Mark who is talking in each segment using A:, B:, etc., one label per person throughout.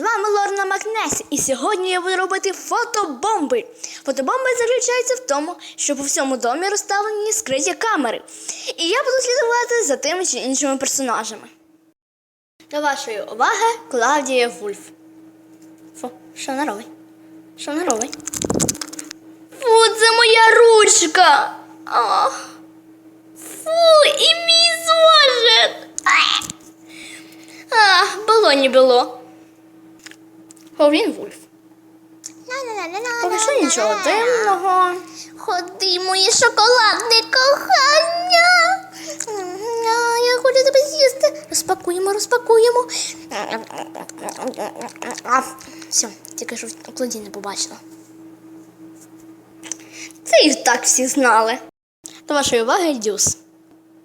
A: вами Лорна Макнесі, і сьогодні я буду робити фотобомби. Фотобомби заключаються в тому, що по всьому домі розставлені скриті камери. І я буду слідувати за тими чи іншими персонажами. До вашої уваги Клавдія Вульф. Фу, що вона робить? Що вона робить? Фу, це моя ручка. Ах. Фу, і мій зошит. Ах. А, було було. Говін Вульф. Поки що нічого дивного. Ходи, моє шоколадне кохання. А, Я хочу тебе з'їсти. Розпакуємо, розпакуємо. Все, тільки що в кладі не побачила. Це і так всі знали. До вашої уваги дюс.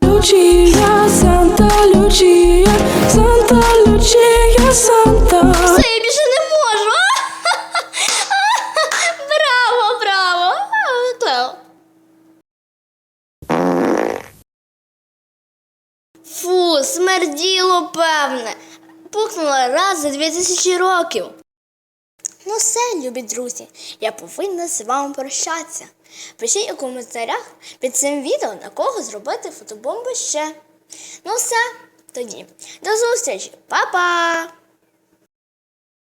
B: Lucia, Santa Lucia, Santa Lucia, Santa.
A: Все, я більше не можу. Браво, браво. А, Клео. Фу, смерділо, певне. Пукнула раз за дві тисячі років. Ну все, любі друзі, я повинна з вами прощатися. Пишіть у коментарях під цим відео, на кого зробити фотобомбу ще. Ну все, тоді. До зустрічі, Па-па!